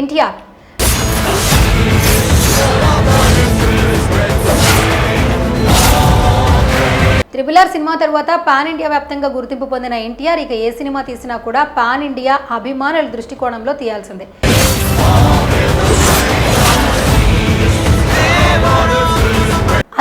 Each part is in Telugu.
ఎన్టీఆర్. త్రిబులర్ సినిమా తర్వాత పాన్ ఇండియా వ్యాప్తంగా గుర్తింపు పొందిన ఎన్టీఆర్ ఇక ఏ సినిమా తీసినా కూడా పాన్ ఇండియా అభిమానుల దృష్టికోణంలో తీయాల్సిందే.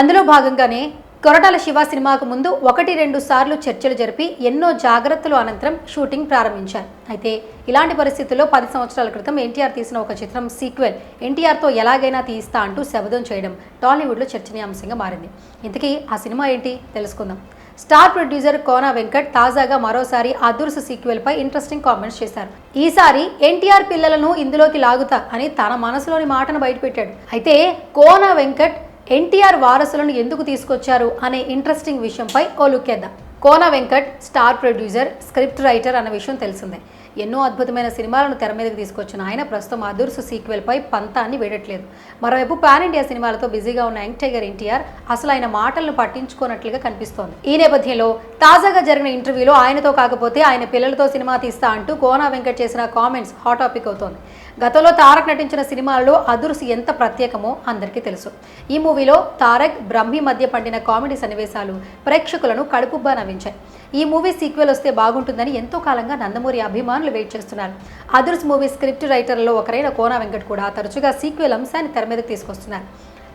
అందులో భాగంగానే కొరటాల శివ సినిమాకు ముందు ఒకటి రెండు సార్లు చర్చలు జరిపి ఎన్నో జాగ్రత్తలు అనంతరం షూటింగ్ ప్రారంభించారు. అయితే ఇలాంటి పరిస్థితుల్లో పది సంవత్సరాల క్రితం ఎన్టీఆర్ తీసిన ఒక చిత్రం సీక్వెల్ ఎన్టీఆర్తో ఎలాగైనా తీస్తా అంటూ శబదం చేయడం టాలీవుడ్లో చర్చనీయాంశంగా మారింది. ఇంతకీ ఆ సినిమా ఏంటి? తెలుసుకుందాం. స్టార్ ప్రొడ్యూసర్ కోన వెంకట్ తాజాగా మరోసారి అదుర్స్ సీక్వెల్ పై ఇంట్రెస్టింగ్ కామెంట్స్ చేశారు. ఈసారి ఎన్టీఆర్ పిల్లలను ఇందులోకి లాగుతా అని తన మనసులోని మాటను బయటపెట్టాడు. అయితే కోనా వెంకట్ ఎన్టీఆర్ వారసులను ఎందుకు తీసుకొచ్చారు అనే ఇంట్రెస్టింగ్ విషయంపై ఓ లుక్కేద్దాం Kona Venkat star producer script writer అన్న విషయం తెలిసిందే. ఎన్నో అద్భుతమైన సినిమాలను తెర మీదకి తీసుకొచ్చిన ఆయన ప్రస్తుతం అదుర్సు సీక్వెల్ పై పంతాన్ని వేయట్లేదు మరోవైపు పాన్ ఇండియా సినిమాలతో బిజీగా ఉన్న యంగ్ టైగర్ ఎన్టీఆర్ అసలు ఆయన మాటలను పట్టించుకోనట్లుగా కనిపిస్తోంది. ఈ నేపథ్యంలో తాజాగా జరిగిన ఇంటర్వ్యూలో ఆయనతో కాకపోతే ఆయన పిల్లలతో సినిమా తీస్తా అంటూ కోనా వెంకట్ చేసిన కామెంట్స్ హాట్ టాపిక్ అవుతోంది. గతంలో తారక్ నటించిన సినిమాలలో అదుర్స్ ఎంత ప్రత్యేకమో అందరికీ తెలుసు. ఈ మూవీలో తారక్ బ్రహ్మి మధ్య పండిన కామెడీ సన్నివేశాలు ప్రేక్షకులను కడుపుబ్బా నవ్వించాయి. ఈ మూవీ సీక్వెల్ వస్తే బాగుంటుందని ఎంతో కాలంగా నందమూరి అభిమానులు వెయిట్ చేస్తున్నారు. అదుర్స్ మూవీ స్క్రిప్ట్ రైటర్లలో ఒకరైన కోనా వెంకట్ కూడా తరచుగా సీక్వెల్ అంశాన్ని తెర మీదకి తీసుకొస్తున్నారు.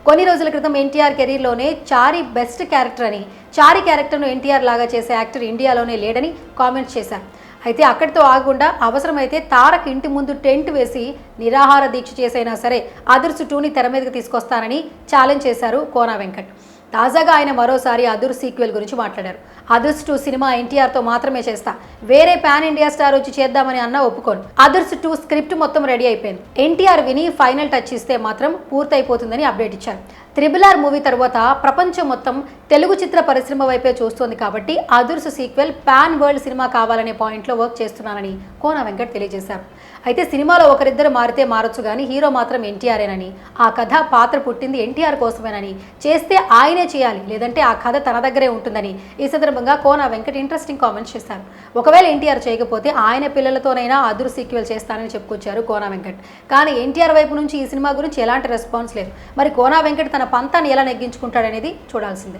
కొన్ని రోజుల క్రితం ఎన్టీఆర్ కెరీర్లోనే చారి బెస్ట్ క్యారెక్టర్ అని చారి క్యారెక్టర్ను ఎన్టీఆర్ లాగా చేసే యాక్టర్ ఇండియాలోనే లేడని కామెంట్స్ చేశారు అయితే అక్కడితో ఆగకుండా అవసరమైతే తారక్ ఇంటి ముందు టెంట్ వేసి నిరాహార దీక్ష చేసైనా సరే అదుర్సు టూని తెర మీదకి తీసుకొస్తానని ఛాలెంజ్ చేశారు కోనా వెంకట్. తాజాగా ఆయన మరోసారి అదుర్ సీక్వెల్ గురించి మాట్లాడారు. అదుర్స్ టూ సినిమా ఎన్టీఆర్తో మాత్రమే చేస్తా. వేరే పాన్ ఇండియా స్టార్ వచ్చి చేద్దామని అన్న ఒప్పుకోను. అదుర్స్ టూ స్క్రిప్ట్ మొత్తం రెడీ అయిపోయింది. ఎన్టీఆర్ విని ఫైనల్ టచ్ ఇస్తే మాత్రం పూర్తయిపోతుందని అప్డేట్ ఇచ్చారు. త్రిబుల్ ఆర్ మూవీ తర్వాత ప్రపంచం మొత్తం తెలుగు చిత్ర పరిశ్రమ వైపే చూస్తోంది కాబట్టి Adhurs sequel pan world cinema కావాలనే పాయింట్లో వర్క్ చేస్తున్నానని కోన వెంకట్ తెలియజేశారు. అయితే సినిమాలో ఒకరిద్దరు మారితే మారొచ్చు కానీ హీరో మాత్రం ఎన్టీఆర్ఏనని ఆ కథ పాత్ర పుట్టింది ఎన్టీఆర్ కోసమేనని చేస్తే ఆయనే చేయాలి లేదంటే ఆ కథ తన దగ్గరే ఉంటుందని ఈ సందర్భంగా కోన వెంకట్ ఇంట్రెస్టింగ్ కామెంట్స్ చేశారు. ఒకవేళ ఎన్టీఆర్ చేయకపోతే ఆయన పిల్లలతోనైనా అదురు సీక్వెల్ చేస్తానని చెప్పుకొచ్చారు కోన వెంకట్. కానీ ఎన్టీఆర్ వైపు నుంచి ఈ సినిమా గురించి ఎలాంటి రెస్పాన్స్ లేదు. మరి కోన వెంకట్ తన పంతాన్ని ఎలా నెగ్గించుకుంటాడనేది చూడాల్సిందే.